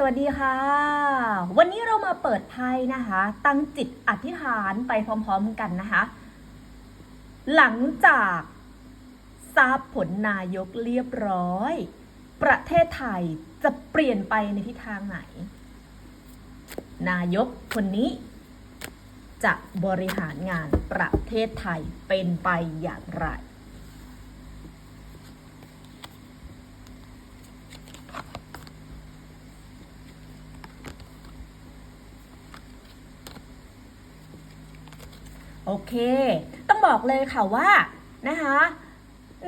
สวัสดีค่ะ วันนี้เรามาเปิดไพ่นะคะ ตั้งจิตอธิษฐานไปพร้อมๆกันนะคะ หลังจากทราบผลนายกเรียบร้อย ประเทศไทยจะเปลี่ยนไปในทิศทางไหน นายกคนนี้จะบริหารงานประเทศไทยเป็นไปอย่างไร โอเค ต้องบอกเลยค่ะว่านะคะ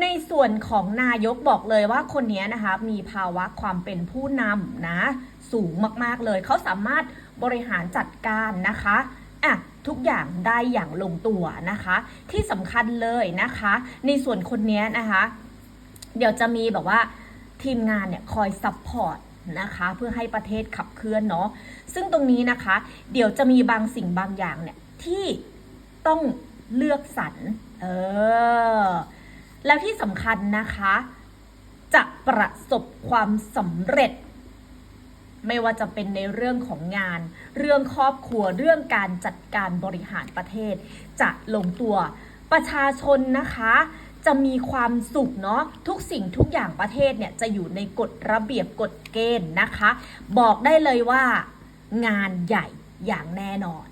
ในส่วนของนายกบอกเลยว่าคนนี้นะคะมีภาวะความเป็นผู้นำนะสูงมากๆเลย เขาสามารถบริหารจัดการนะคะอะทุกอย่างได้อย่างลงตัวนะคะ ที่สำคัญเลยนะคะ ในส่วนคนนี้นะคะ เดี๋ยวจะมีแบบว่าทีมงานเนี่ยคอยซัพพอร์ตนะคะเพื่อให้ประเทศขับเคลื่อนเนาะซึ่งตรงนี้นะคะ เดี๋ยวจะมีบางสิ่งบางอย่างเนี่ยที่ ต้องเลือกสรรเออ แล้วที่สำคัญนะคะ จะประสบความสำเร็จ ไม่ว่าจะเป็นในเรื่องของงาน เรื่องครอบครัวเรื่องการจัดการบริหารประเทศ จะลงตัวประชาชนนะคะจะมีความสุขเนาะทุกสิ่งทุกอย่างประเทศเนี่ยจะอยู่ในกฎระเบียบกฎเกณฑ์นะคะ บอกได้เลยว่างานใหญ่อย่างแน่นอน